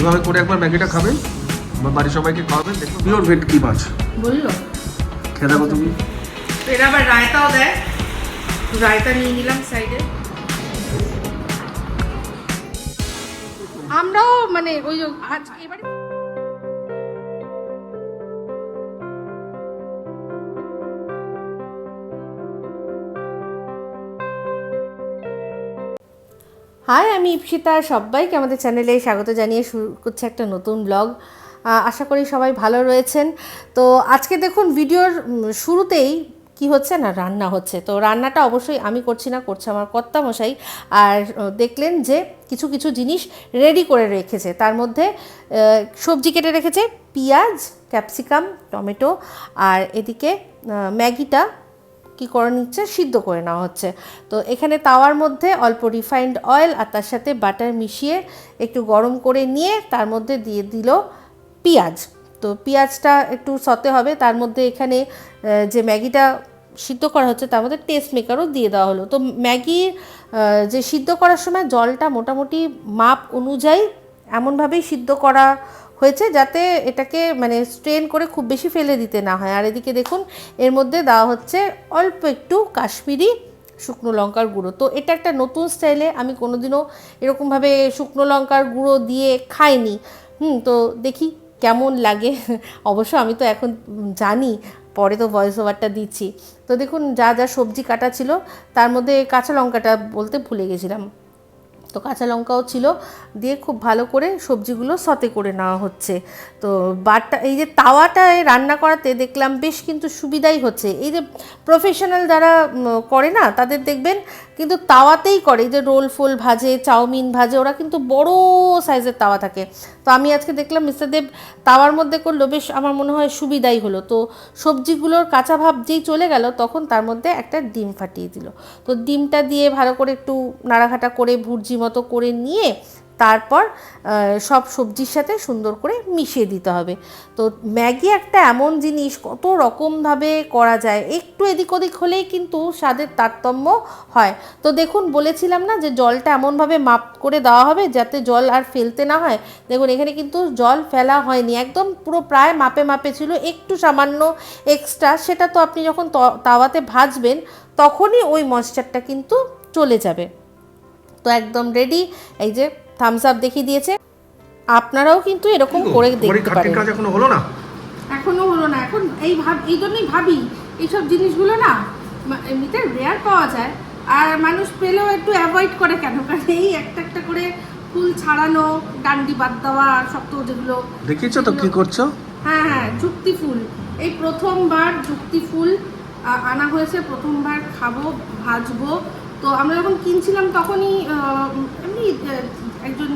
ওইভাবে করে একবার ম্যাগিটা খাবেন আমার বাড়ির সবাইকে খাওয়াবেন দেখো পিওর ভেট কি মাছ? বলল। খেয়ে দেখো তুমি। এরা আবার রায়তাও দেয়। রায়তা নিয়ে নিলাম সাইডে আমরাও মানে ওই আজকে আজ এবারে হাই, আমি ইপসিতা সবাইকে আমাদের চ্যানেলে স্বাগত জানিয়ে শুরু করছে একটা নতুন ব্লগ আশা করি সবাই ভালো রয়েছেন। তো আজকে দেখুন, ভিডিওর শুরুতেই কি হচ্ছে না রান্না হচ্ছে। তো রান্নাটা অবশ্যই আমি করছি না, করছে আমার কর্তামশাই। আর দেখলেন যে কিছু কিছু জিনিস রেডি করে রেখেছে। তার মধ্যে সবজি কেটে রেখেছে, পেঁয়াজ ক্যাপসিকাম টমেটো, আর এদিকে ম্যাগিটা কি করে নিচ্ছে? সিদ্ধ করে নেওয়া হচ্ছে। তো এখানে তাওয়ার মধ্যে অল্প রিফাইন্ড অয়েল আর তার সাথে বাটার মিশিয়ে একটু গরম করে নিয়ে তার মধ্যে দিয়ে দিল পেঁয়াজ। তো পেঁয়াজটা একটু সতে হবে, তার মধ্যে এখানে যে ম্যাগিটা সিদ্ধ করা হচ্ছে তার মধ্যে টেস্ট মেকারও দিয়ে দেওয়া হলো। তো ম্যাগি যে সিদ্ধ করার সময় জলটা মোটামুটি মাপ অনুযায়ী এমনভাবেই সিদ্ধ করা হয়েছে যাতে এটাকে মানে স্ট্রেন করে খুব বেশি ফেলে দিতে না হয়। আর এদিকে দেখুন, এর মধ্যে দেওয়া হচ্ছে অল্প একটু কাশ্মীরি শুকনো লঙ্কার গুঁড়ো। তো এটা একটা নতুন স্টাইলে আমি কোনোদিনও এরকমভাবে শুকনো লঙ্কার গুঁড়ো দিয়ে খাইনি। হুম, তো দেখি কেমন লাগে। অবশ্য আমি তো এখন জানি, পরে তো ভয়েস ওভারটা দিচ্ছি। তো দেখুন, যা যা সবজি কাটা ছিল, তার মধ্যে কাঁচা লঙ্কাটা বলতে ভুলে গেছিলাম। তো কাঁচা লঙ্কাও ছিল, দিয়ে খুব ভালো করে সবজিগুলো সতে করে নেওয়া হচ্ছে। তো বাটা এই যে তাওয়াটায় রান্না করাতে দেখলাম বেশ কিন্তু সুবিধাই হচ্ছে। এই যে প্রফেশনাল যারা করে না, তাদের দেখবেন কিন্তু তাওয়াতেই করে। যে রোল ফোল ভাজে, চাউমিন ভাজে, ওরা কিন্তু বড় সাইজের তাওয়া থাকে। তো আমি আজকে দেখলাম মিস্টার দেব তাওয়ার মধ্যে করল, বেশ আমার মনে হয় সুবিধাই হলো। তো সবজিগুলোর কাঁচা ভাব যেই চলে গেল, তখন তার মধ্যে একটা ডিম ফাটিয়ে দিল। তো ডিমটা দিয়ে ভালো করে একটু নাড়াঘাটা করে ভুর্জি মতো করে নিয়ে তারপর সব সবজির সাথে সুন্দর করে মিশিয়ে দিতে হবে। তো ম্যাগি একটা এমন জিনিস, কত রকমভাবে করা যায়, একটু এদিক ওদিক হলেই কিন্তু স্বাদের তারতম্য হয়। তো দেখুন, বলেছিলাম না যে জলটা এমনভাবে মাপ করে দেওয়া হবে যাতে জল আর ফেলতে না হয়? দেখুন, এখানে কিন্তু জল ফেলা হয়নি, একদম পুরো প্রায় মাপে মাপে ছিল, একটু সামান্য এক্সট্রা সেটা তো আপনি যখন তাওয়াতে ভাজবেন, তখনই ওই ময়েশ্চারটা কিন্তু চলে যাবে। তো একদম রেডি এই যে থামস আপ দেখিয়ে দিয়েছে। আপনারাও কিন্তু এরকম করে দেখতে পারেন। কাজ এখনও হলো না? এখনও হলো না। এখন এই ভাব এই জন্যই ভাবি এইসব জিনিসগুলো না এমনিতে রেয়ার পাওয়া যায়। আর মানুষ পেলেও একটু অ্যাভয়েড করে কেন? কারণ এই একটা একটা করে ফুল ছাড়ানো ডান্ডি বাদ দেওয়া শক্ত যেগুলো দেখিয়েছো তো কি করছ? হ্যাঁ হ্যাঁ যুক্তি ফুল। এই প্রথমবার যুক্তি ফুল আনা হয়েছে। প্রথমবার খাব ভাজবো। তো আমরা যখন কিনছিলাম তখনই এমনি একজন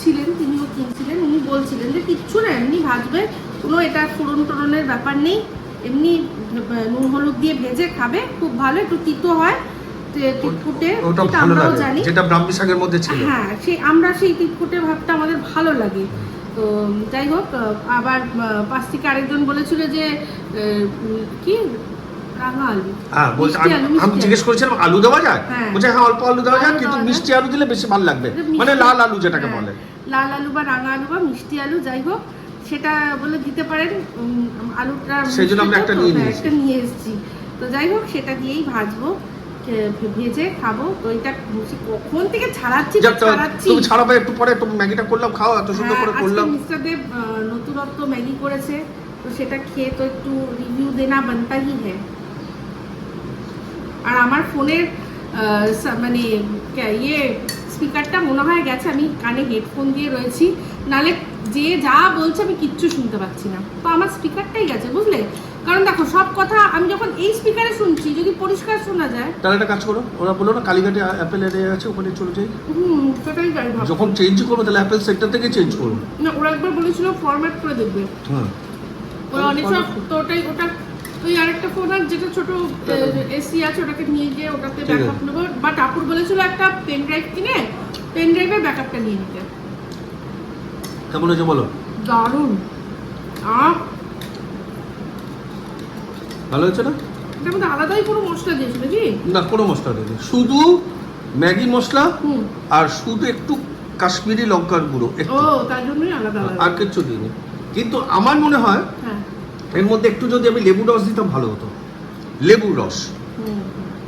ছিলেন তিনিও কিনছিলেন উনি বলছিলেন যে কিচ্ছু না এমনি ভাজবে কোনো এটা ফোড়ন টোড়নের ব্যাপার নেই এমনি নুন হলুদ দিয়ে ভেজে খাবে খুব ভালো একটু তিতো হয় তিতকুটে আমরাও জানি। যেটা ব্রাহ্মী শাকের মধ্যে ছিল। হ্যাঁ সেই আমরা সেই তিতকুটে ভাবটা আমাদের ভালো লাগে। তো যাই হোক আবার পাশ থেকে আরেকজন বলেছিল যে কি? হ্যাঁ বলছে আমি আলু, আমি মিষ্টি জিজ্ঞেস করেছিলাম আলু দেওয়া যায়? হ্যাঁ। বলছে হ্যাঁ অল্প আলু দেওয়া যায় কিন্তু মিষ্টি আলু দিলে বেশি ভালো লাগবে। মানে লাল আলু যেটাকে হ্যাঁ, বলে। লাল আলু বা রাঙা আলু বা মিষ্টি আলু যাই হোক সেটা বলে দিতে পারেন। আলুটা সেই জন্য আমরা একটা নিয়ে হ্যাঁ, নিয়েছি। একটা নিয়ে এসেছি। তো যাই হোক সেটা দিয়েই ভাজবো ভেজে খাব। তো এটা কখন থেকে ছাড়াচ্ছি তো যাক, ছাড়াচ্ছি? তুমি ছাড়াবে একটু পরে একটু ম্যাগিটা করলাম খাও এত সুন্দর হ্যাঁ, করে আজকে করলাম। মিস্টার দেব নতুনত্ব ম্যাগি করেছে তো সেটা খেয়ে তো একটু রিভিউ দেনা বানতা হি হ্যাঁ আর আমার ফোনের মানে ইয়ে স্পিকারটা মনে হয় গেছে আমি কানে হেডফোন দিয়ে রয়েছি। নালে যে যা বলছে আমি কিচ্ছু শুনতে পাচ্ছি না। তো আমার স্পিকারটাই গেছে বুঝলে? কারণ দেখো সব কথা আমি যখন এই স্পিকারে শুনছি যদি পরিষ্কার শোনা যায় তাহলে একটা কাজ করো ওরা বলল না কালীঘাটে অ্যাপেল এরিয়া আছে ওখানে চলে যাই। হুম সেটাই যাই যখন চেঞ্জ করব তাহলে অ্যাপেল সেক্টর থেকে চেঞ্জ করব না ওরা একবার বলেছিল ফরম্যাট করে দেখবে। হ্যাঁ। ওরা অনেক সব তো ওটাই ওটা ওই আরেকটা ফোন আর যেটা ছোট এসি আছে ওটাকে নিয়ে গিয়ে ওটাতে ব্যাকআপ নেব। বাট আপুর বলেছিল একটা পেন ড্রাইভ কিনে পেন ড্রাইভে ব্যাকআপটা নিয়ে নিতে। কেমন হয়েছে বলো? দারুণ। আহ! ভালো হয়েছে না? এটার মধ্যে আলাদাই কোনো মশলা দিয়েছিল কি না কোনো মশলা দেয়নি শুধু ম্যাগি মশলা আর শুধু একটু কাশ্মীরি লঙ্কার গুঁড়ো একটু। ও তার জন্যই আলাদা আলাদা। আর কিচ্ছু দিইনি। কিন্তু আমার মনে হয় হ্যাঁ। এর মধ্যে একটু যদি আমি লেবু রস দিতাম ভালো হতো। লেবু রস।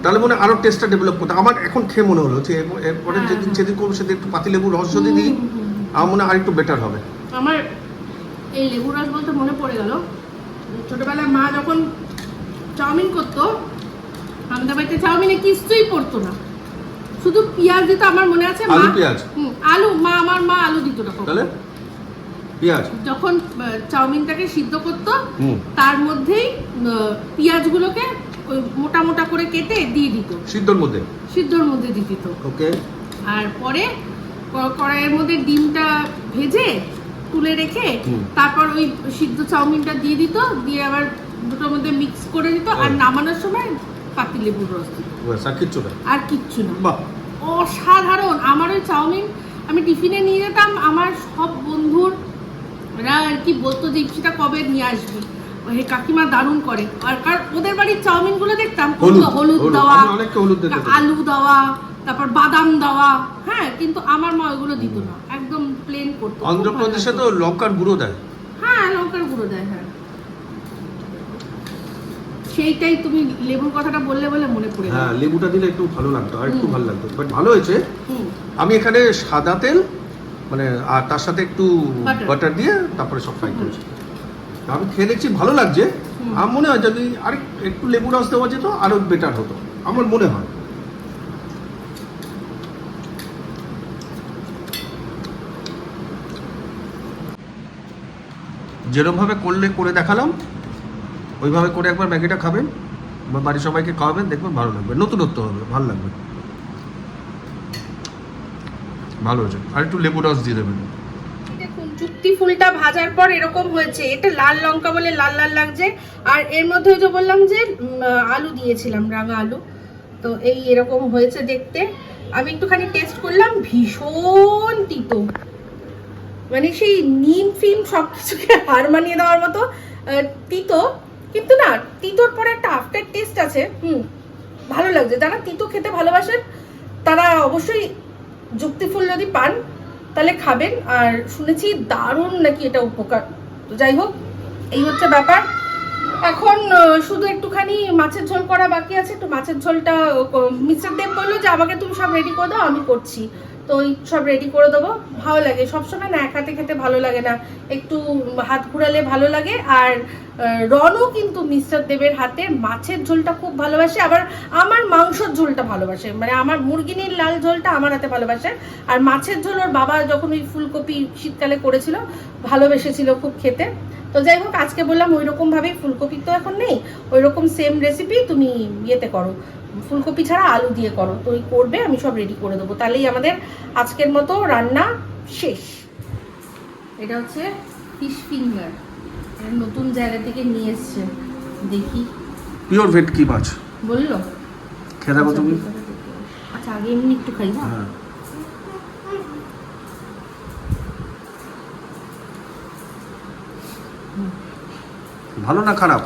তাহলে মনে হয় আরও টেস্টটা ডেভেলপ করতে আমার এখন খেয়ে মনে হলো যে এরপরে হ্যাঁ, যেদিন। যেদিন করব সেদিন একটু পাতি লেবু রস যদি দিই। আমার মনে হয় আরেকটু বেটার হবে। আমার এই লেবু রস বলতে মনে পড়ে গেল। ছোটবেলায় মা যখন চাউমিন করতো আমাদের বাড়িতে চাউমিনে কিছুই পড়তো না। শুধু পেঁয়াজ দিত আমার মনে আছে মা আলু, পেঁয়াজ? হুম, আলু মা আমার মা আলু দিত তখন। তাহলে? পেঁয়াজ। যখন চাউমিনটাকে সিদ্ধ করতো তার মধ্যেই পেঁয়াজগুলোকে মোটা মোটা করে কেটে দিয়ে দিত। সিদ্ধর মধ্যে? সিদ্ধর মধ্যে দিয়ে দিত। ওকে। আর পরে কড়াইয়ের মধ্যে ডিমটা ভেজে তুলে রেখে তারপর ওই সিদ্ধ চাউমিনটা দিয়ে দিত দিয়ে আবার দুটোর মধ্যে মিক্স করে দিত আর নামানোর সময় পাতি লেবুর রস দিত। আর কিচ্ছু না। অসাধারণ! আমার ওই চাউমিন আমি টিফিনে নিয়ে যেতাম আমার সব বন্ধুর ওরা আর কি বলতো যে ইপসিটা কবে নিয়ে আসবি? হে কাকিমা দারুণ করে। আর কারণ ওদের বাড়ির চাউমিনগুলো দেখতাম? হলুদ। দেওয়া আলু দেওয়া তারপর বাদাম দেওয়া হ্যাঁ কিন্তু আমার মা ওইগুলো দিত না। একদম প্লেন করতো। অন্ধ্রপ্রদেশে তো লঙ্কার গুঁড়ো দেয়। হ্যাঁ লঙ্কার গুঁড়ো দেয় হ্যাঁ। সেইটাই তুমি লেবুর কথাটা বললে বলে মনে পড়ে হ্যাঁ লেবুটা দিলে একটু ভালো লাগতো আর একটু ভালো লাগতো। বাট ভালো হয়েছে। আমি এখানে সাদা তেল মানে আর তার সাথে একটু. বাটার দিয়ে তারপরে সব ফ্রাই করেছি। আমি খেয়ে দেখছি ভালো লাগছে। আমার মনে হয় যদি আর একটু লেবু রস দেওয়া যেত আরও বেটার হতো। আমার মনে হয়। যেরকমভাবে করলে করে দেখালাম ওইভাবে করে একবার ম্যাগিটা খাবেন বা বাড়ির সবাইকে খাওয়াবেন দেখবেন ভালো লাগবে। নতুনত্ব হবে ভালো লাগবে। ভালো হয়েছে। আর একটু লেবু রস দিয়ে দেবেন। দেখুন চুক্তি ফুলটা ভাজার পর এরকম হয়েছে। এটা লাল লঙ্কা বলে লাল লাল লাগছে। আর এর মধ্যে যে বললাম যে আলু দিয়েছিলাম, রাঙা আলু। তো এই এরকম হয়েছে দেখতে। আমি একটুখানি টেস্ট করলাম, ভীষণ তিতো। মানে সেই নিম ফিম সব কিছুকে হার মানিয়ে দেওয়ার মতো তিতো। কিন্তু না, তিতোর পরে একটা আফটার টেস্ট আছে। হুম, ভালো লাগছে। যারা তিতো খেতে ভালোবাসেন, তারা অবশ্যই যুক্তি ফুল যদি পান, তাহলে খাবেন। আর শুনেছি দারুণ নাকি এটা উপকার। তো যাই হোক, এই হচ্ছে ব্যাপার। এখন শুধু একটুখানি মাছের ঝোল করা বাকি আছে। একটু মাছের ঝোলটা মিস্টার দেব বলল যে, আমাকে তুমি সব রেডি করে দাও, আমি করছি। তো ওই সব রেডি করে দেবো। ভালো লাগে। সবসময় না এক হাতে খেতে ভালো লাগে না। একটু হাত ঘুরালে ভালো লাগে। আর রনও কিন্তু মিস্টার দেবের হাতে মাছের ঝোলটা খুব ভালোবাসে। আবার আমার মাংসর ঝোলটা ভালোবাসে। মানে আমার মুরগিনির লাল ঝোলটা আমার হাতে ভালোবাসে। আর মাছের ঝোল ওর বাবা যখন ওই ফুলকপি শীতকালে করেছিল, ভালোবেসেছিল খুব খেতে। তো যাই হোক, আজকে বললাম ওই রকম ভাবেই ফুলকপি তো এখন নেই। ওই রকম সেম রেসিপি তুমি ইয়েতে করো। ফুলকপি ছাড়া আলু দিয়ে করো। তো ওই করবে আমি সব রেডি করে দেবো। তাহলেই আমাদের আজকের মতো রান্না শেষ। এটা হচ্ছে ফিশ ফিঙ্গার নতুন জায়গা থেকে নিয়ে এসছে। দেখি। পিওর ভেটকি মাছ। বলল? খেয়ে দেখো তুমি। আচ্ছা আগে এমনি একটু খাই না? হ্যাঁ। ভালো না খারাপ?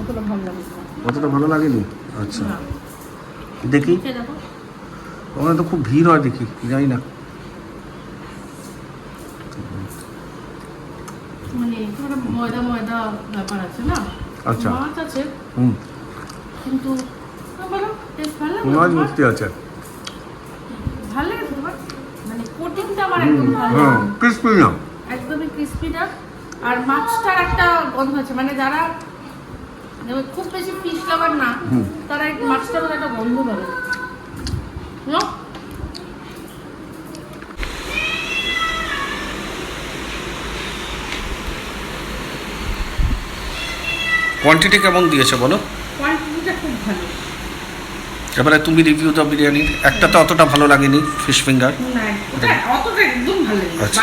অতটা ভালো লাগে না। অতটা ভালো লাগেনি? আচ্ছা। না। দেখি। ওখানে তো খুব ভিড় হয় দেখি জানি না। মানে ময়দা ময়দা ব্যাপার আছে না? আচ্ছা। মাছ আছে। হুম। কিন্তু না, ভালো লাগে মাছ মুক্তি আছে। ভালো লাগে মানে কোটিংটা আমার একদম ভালো হ্যাঁ না। একদমই ক্রিস্পিটা আর মাছটার একটা গন্ধ আছে। মানে যারা খুব বেশি ফিশ লাভার না তারা এই মাছটার একটা গন্ধ পাবে কোয়ান্টিটি কেমন দিয়েছে বলো? কোয়ান্টিটিটা খুব ভালো। এবারে তুমি রিভিউ দাও বিরিয়ানির। একটা তো অতটা ভালো লাগেনি ফিশ ফিঙ্গার না অতটা একদম ভালো লাগে আচ্ছা।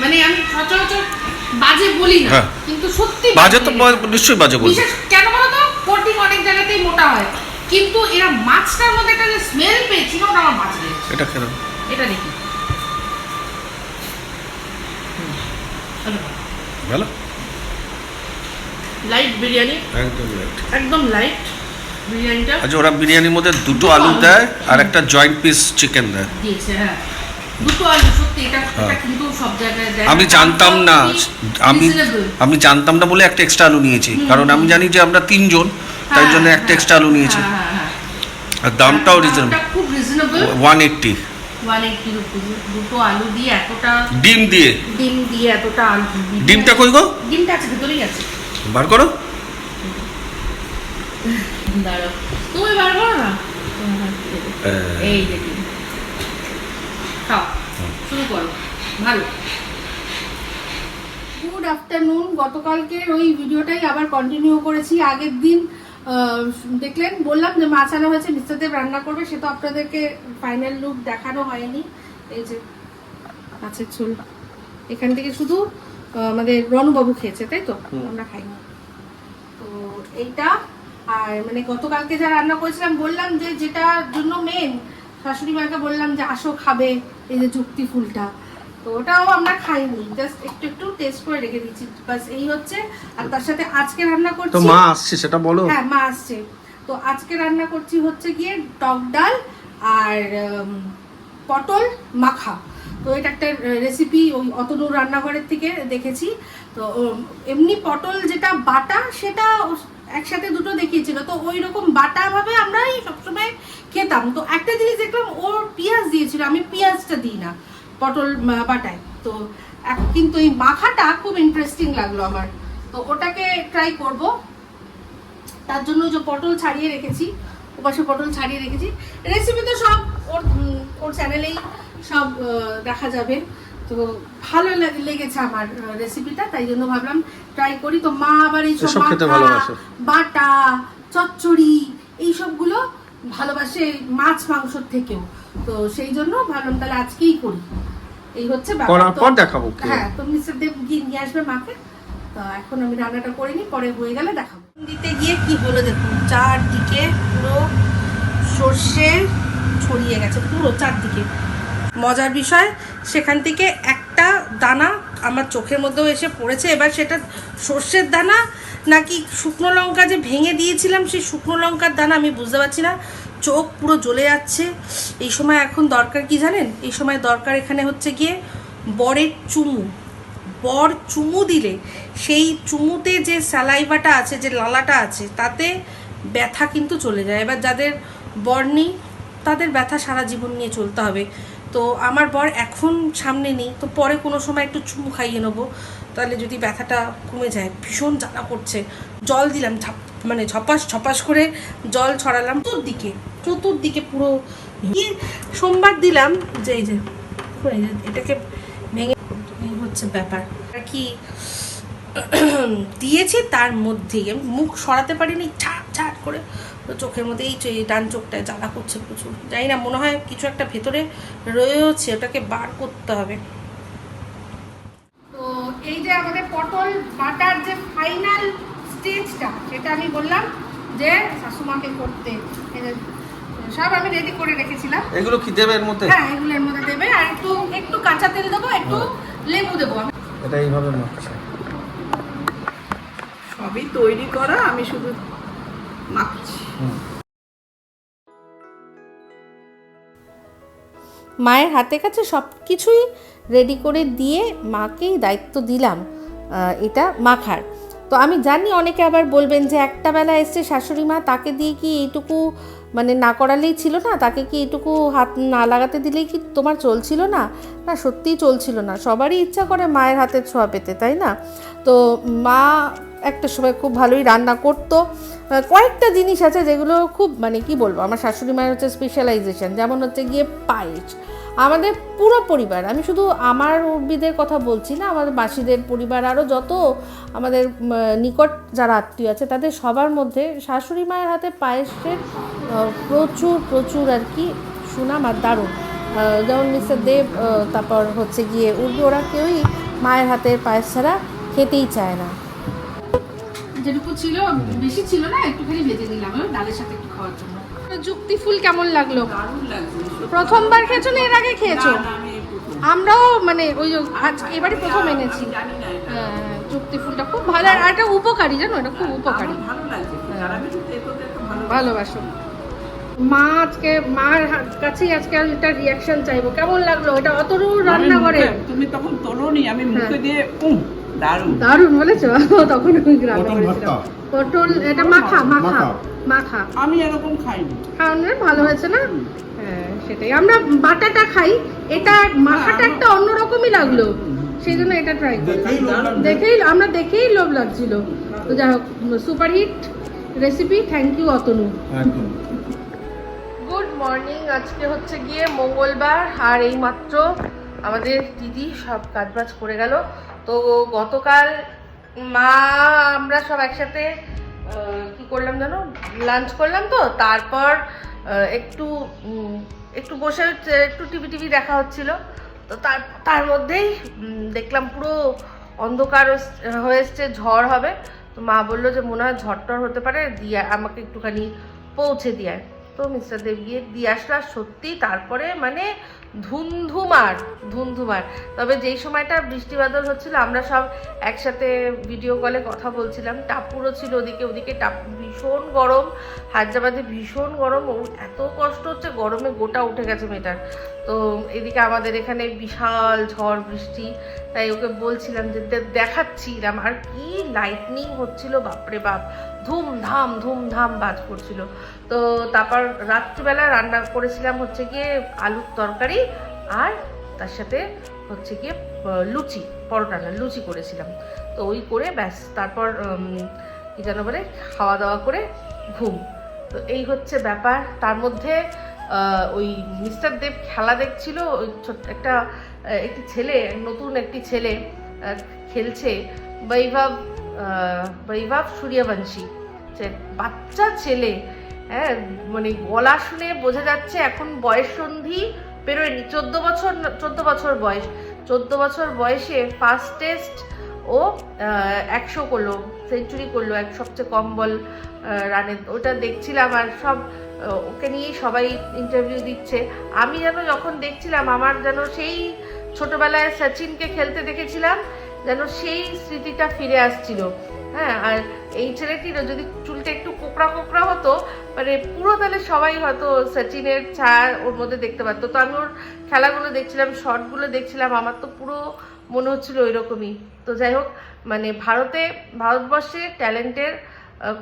মানে আমি সচরাচর বাজে বলি না হ্যাঁ। কিন্তু সত্যি বাজে তো নিশ্চয়ই বাজে বিশেষ কেন বলো তো? কোটিং অনেক জায়গাতেই মোটা হয়। কিন্তু এরা মাছটার মধ্যে একটা যে স্মেল পেয়েছি না ওটা আমার বাজে লেগেছে। এটা খেলাম এটা দেখি। ভালো লাইট বিরিয়ানি। একদম লাইট একদম লাইট বিরিয়ানিটা। আচ্ছা ওরা বিরিয়ানির মধ্যে দুটো আলু দেয় আর একটা জয়েন্ট পিস চিকেন দেয়। দিয়েছে হ্যাঁ। দুটো আলু সত্যি এটা এটা হ্যাঁ। কিন্তু সব জায়গায় আমি জানতাম না আমি আমি জানতাম না বলে একটা এক্সট্রা আলু নিয়েছি। কারণ আমি জানি যে আমরা তিনজন তাই হ্যাঁ, জন্য একটা হ্যাঁ, এক্সট্রা আলু নিয়েছি। আর দামটাও রিজনেবল খুব রিজনেবল ওয়ান এইট্টি দুটো আলু দিয়ে এতটা ডিম দিয়ে? ডিম দিয়ে এতটা আলু ডিমটা কই গো? ডিমটা আছে ভেতরেই আছে। বার করো। দাঁড়াও। তুমি বার করো না? তোমার হাত দিয়ে দে। এই দেখি করো ভালো। গুড আফটারনুন গতকালকের ওই ভিডিওটাই আবার কন্টিনিউ করেছি। আগের দিন দেখলেন বললাম যে মাছ আনা হয়েছে মিস্টার রান্না করবে সে তো আপনাদেরকে ফাইনাল লুক দেখানো হয়নি। এই যে মাছের ঝোল। এখান থেকে শুধু আমাদের রণবাবু খেয়েছে তাই তো? আমরা খাইনি। তো এইটা আর মানে গতকালকে যা রান্না করেছিলাম বললাম যে যেটার জন্য মেন শাশুড়ি মাকে বললাম যে আসো খাবে এই যে যুক্তি ফুলটা। তো ওটাও আমরা খাইনি জাস্ট একটু একটু টেস্ট করে রেখে দিচ্ছি বাস এই হচ্ছে আর তার সাথে আজকে রান্না করছি তো মা আসছে সেটা বলো। হ্যাঁ মা আসছে। তো আজকে রান্না করছি হচ্ছে গিয়ে টক ডাল আর পটল মাখা। তো এটা একটা রেসিপি ওই অতনুর রান্নাঘরের থেকে দেখেছি। তো এমনি পটল যেটা বাটা সেটা একসাথে দুটো দেখিয়েছিল। তো ওই রকম বাটা ভাবে আমরাই সবসময় খেতাম। তো একটা জিনিস দেখলাম ওর পেঁয়াজ দিয়েছিল, আমি পেঁয়াজটা দিই না পটল বাটায়। তো কিন্তু এই মাখাটা খুব ইন্টারেস্টিং লাগল আমার। তো ওটাকে ট্রাই করব। তার জন্য যে পটল ছাড়িয়ে রেখেছি, ওপাশে পটল ছাড়িয়ে রেখেছি। রেসিপি তো সব ওর ওর চ্যানেলেই সব দেখা যাবে। তো ভালো লেগেছে আমার রেসিপিটা তাই জন্য ভাবলাম ট্রাই করি তো মা আবার এই সব খেতে ভালোবাসে। বাটা চচ্চড়ি এই সবগুলো ভালোবাসে মাছ মাংসর থেকেও। তো সেই জন্য ভাবলাম তাহলে আজকেই করি। এই হচ্ছে। করার পর দেখাবো কি। হ্যাঁ তো মিস্টার দেব গিয়ে নিয়ে আসবে মাকে। তো এখন আমি রান্নাটা করে নিই পরে হয়ে গেলে দেখাবো। দিতে গিয়ে কি হলো দেখুন চারদিকে পুরো সর্ষে ছড়িয়ে গেছে পুরো চারদিকে। মজার বিষয় সেখান থেকে একটা দানা আমার চোখের মধ্যেও এসে পড়েছে। এবার সেটা সর্ষের দানা নাকি শুকনো লঙ্কা যে ভেঙে দিয়েছিলাম সেই শুকনো লঙ্কার দানা আমি বুঝতে পারছি না। চোখ পুরো জ্বলে যাচ্ছে। এই সময় এখন দরকার কি জানেন? এই সময় দরকার এখানে হচ্ছে গিয়ে বরের চুমু। বর চুমু দিলে সেই চুমুতে যে স্যালাইভাটা আছে, যে লালাটা আছে, তাতে ব্যথা কিন্তু চলে যায়। এবার যাদের বর নেই, তাদের ব্যথা সারা জীবন নিয়ে চলতে হবে। তো আমার বর এখন সামনে নেই, তো পরে কোনো সময় একটু চুমু খাইয়ে নেব। তাহলে যদি ব্যথাটা কমে যায়, ভীষণ জ্বালা করছে। জল দিলাম, ঝাপ মানে ঝপাস ঝপাস করে জল ছড়ালাম। চতুর্দিকে চতুর্দিকে পুরো সোমবার দিলাম, যে এই যে এটাকে ভেঙে হচ্ছে ব্যাপার। আর কি দিয়েছি তার মধ্যেই মুখ সরাতে পারিনি ছাট ছাট করে তো চোখের মধ্যে এই যে ডান চোখটায় জ্বালা করছে প্রচুর। জানি না মনে হয় কিছু একটা ভেতরে রয়েছে ওটাকে বার করতে হবে। তো এই যে আমাদের পটল বাটার যে ফাইনাল স্টেজটা সেটা আমি বললাম যে শাশুমাকে করতে। এই যে সব আমি রেডি করে রেখেছিলাম। এগুলো কি দেবে এর মধ্যে? হ্যাঁ এগুলোর মধ্যে দেবে। আর একটু একটু কাঁচা তেল দেবো একটু লেবু দেবো আমি। এটা এইভাবে মাখছে। সবই তৈরি করা আমি শুধু মাখছি। মায়ের হাতে কাছে সব কিছুই রেডি করে দিয়ে মাকেই দায়িত্ব দিলাম এটা মাখার। তো আমি জানি অনেকে আবার বলবেন যে একটা বেলা এসছে শাশুড়ি মা, তাকে দিয়ে কি এইটুকু মানে না করালেই ছিল না? তাকে কি এইটুকু হাত না লাগাতে দিলেই কি তোমার চলছিল না? না, সত্যিই চলছিল না। সবারই ইচ্ছা করে মায়ের হাতের ছোঁয়া পেতে, তাই না? তো মা একটা সময় খুব ভালোই রান্না করতো। কয়েকটা জিনিস আছে যেগুলো খুব মানে কি বলব, আমার শাশুড়ি মায়ের হচ্ছে স্পেশালাইজেশন যেমন হচ্ছে গিয়ে পায়েস। আমাদের পুরো পরিবার, আমি শুধু আমার উর্বিদের কথা বলছি না, আমাদের মাসিদের পরিবার আরও যত আমাদের নিকট যারা আত্মীয় আছে, তাদের সবার মধ্যে শাশুড়ি মায়ের হাতে পায়েসের প্রচুর প্রচুর আর কি সুনাম আর দারুণ। যেমন মিস্টার দেব তারপর হচ্ছে গিয়ে উর্বি, ওরা কেউই মায়ের হাতের পায়েস ছাড়া খেতেই চায় না। যেটুকু ছিল বেশি ছিল না একটুখানি ভেজে ওই ডালের সাথে একটু খাওয়ার জন্য। যুক্তি ফুল কেমন লাগল? প্রথমবার খেয়েছো না এর আগে খেয়েছো? আমি আমরাও মানে ওই আজ এবারে প্রথম এনেছি। হ্যাঁ, যুক্তি ফুলটা খুব ভালো আর এটা উপকারী জানো এটা খুব উপকারী। তেতো তেতো ভালো ভালোবাসো। মা আজকে মার কাছেই আজকে একটা রিয়াকশন চাইব। কেমন লাগল? এটা অতরু রান্না করে মুখে- তুমি তখন তোলোনি আমি মুখে হ্যাঁ। দিয়ে উম, দারুণ। দারুণ বলেছ? তখন পটল করেছিলাম পটল এটা মাখা মাখা মাখা। আমি এরকম খাইনি। খাওয়ানোর ভালো হয়েছে না? হ্যাঁ সেটাই। আমরা বাটাটা খাই এটা মাখাটা হ্যাঁ, একটা অন্যরকমই লাগল। সেই জন্য এটা ট্রাই করি। দেখেই। আমরা দেখেই লোভ লাগছিল। তো যাই হোক super hit recipe thank you Atanu. Good morning আজকে হচ্ছে গিয়ে মঙ্গলবার আর এই মাত্র আমাদের দিদি সব কাজবাজ করে গেল। তো গতকাল মা, আমরা সব একসাথে কি করলাম জানো? লাঞ্চ করলাম তো, তারপর একটু একটু বসে একটু টিভি টিভি দেখা হচ্ছিল। তো তার তার মধ্যেই দেখলাম পুরো অন্ধকার হয়ে এসছে, ঝড় হবে। তো মা বলল যে, মনে হয় ঝড় টড় হতে পারে, দিয়ে আমাকে একটুখানি পৌঁছে দিয়ে। তো মিস্টার দেব গিয়ে দিয়ে আসলো সত্যি তারপরে মানে ধুমধুমার ধুন্ধুমার। তবে যেই সময়টা বৃষ্টি বাদল হচ্ছিল, আমরা সব একসাথে ভিডিও কলে কথা বলছিলাম। টাপুরও ছিল ওদিকে ওদিকে টাপু ভীষণ গরম, হায়দ্রাবাদে ভীষণ গরম ওর এত কষ্ট হচ্ছে গরমে গোটা উঠে গেছে মেয়েটার। তো এদিকে আমাদের এখানে বিশাল ঝড় বৃষ্টি, তাই ওকে বলছিলাম যে দেখাচ্ছিলাম আর কি লাইটনিং হচ্ছিল, বাপরে বাপ। ধুমধাম ধুমধাম বাজ পড়ছিল তো তারপর রাত্রিবেলা রান্না করেছিলাম হচ্ছে গিয়ে আলুর তরকারি আর তার সাথে হচ্ছে গিয়ে লুচি, পরোটা না, লুচি করেছিলাম। তো ওই করে ব্যাস, তারপর বলে খাওয়া দাওয়া করে ঘুম। তো এই হচ্ছে ব্যাপার। তার মধ্যে ওই মিস্টার দেব খেলা দেখছিল, ওই ছোট্ট একটা একটি ছেলে, নতুন একটি ছেলে খেলছে বৈভব বৈভব সূর্যবংশী। বাচ্চা ছেলে হ্যাঁ মানে গলা শুনে বোঝা যাচ্ছে এখন বয়স সন্ধি পেরোয়নি। চোদ্দ বছর চোদ্দ বছর বয়স। চোদ্দ বছর বয়সে ফার্স্ট টেস্ট ও একশো করল সেঞ্চুরি করল, এক সবচেয়ে কম বল রানে ওটা দেখছিলাম আর সব ওকে নিয়েই সবাই ইন্টারভিউ দিচ্ছে। আমি যেন যখন দেখছিলাম, আমার যেন সেই ছোটবেলায় সচিনকে খেলতে দেখেছিলাম, যেন সেই স্মৃতিটা ফিরে আসছিল। হ্যাঁ আর এই ছেলেটিরও যদি চুলটা একটু কোকড়া কোকড়া হতো মানে পুরো তাহলে সবাই হয়তো সচিনের ছায়া ওর মধ্যে দেখতে পারতো। তো আমি ওর খেলাগুলো দেখছিলাম শর্টগুলো দেখছিলাম, আমার তো পুরো মনে হচ্ছিল ওই রকমই তো যাই হোক মানে ভারতে, ভারতবর্ষে ট্যালেন্টের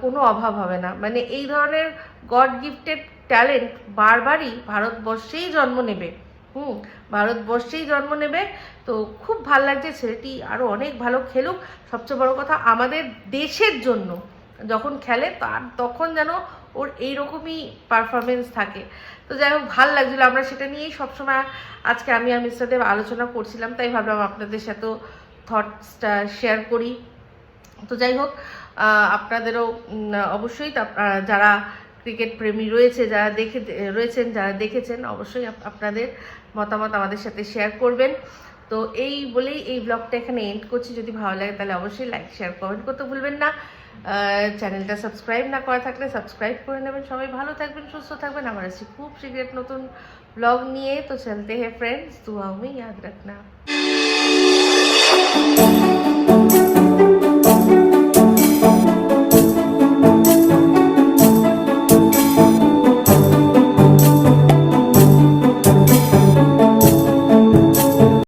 কোনো অভাব হবে না। মানে এই ধরনের গড গিফটেড ট্যালেন্ট বারবারই ভারতবর্ষেই জন্ম নেবে। হুম, ভারতবর্ষেই জন্ম নেবে। তো খুব ভালো লাগছে ছেলেটি আরও অনেক ভালো খেলুক। সবচেয়ে বড় কথা আমাদের দেশের জন্য যখন খেলে তার, তখন যেন ওর এইরকমই পারফরমেন্স থাকে। তো যাই হোক, ভালো লাগছিল। আমরা সেটা নিয়েই সবসময় আজকে আমি আর মিস্টার দেব আলোচনা করছিলাম, তাই ভাবলাম আপনাদের সাথেও থটসটা শেয়ার করি। তো যাই হোক আপনাদেরও অবশ্যই যারা ক্রিকেট প্রেমী রয়েছে, যারা দেখে, রয়েছেন, যারা দেখেছেন, অবশ্যই আপনাদের মতামত আমাদের সাথে শেয়ার করবেন। তো এই বলেই এই ব্লগটা এখানে এন্ড করছি। যদি ভালো লাগে তাহলে অবশ্যই লাইক শেয়ার কমেন্ট করতে ভুলবেন না। চ্যানেলটা সাবস্ক্রাইব না করা থাকলে সাবস্ক্রাইব করে নেবেন। সবাই ভালো থাকবেন, সুস্থ থাকবেন। আমার আসছি খুব সিগ্রেট নতুন ব্লগ নিয়ে। তো চলতে হে ফ্রেন্ডস দুয়া আমি ইয়াদ রাখনা।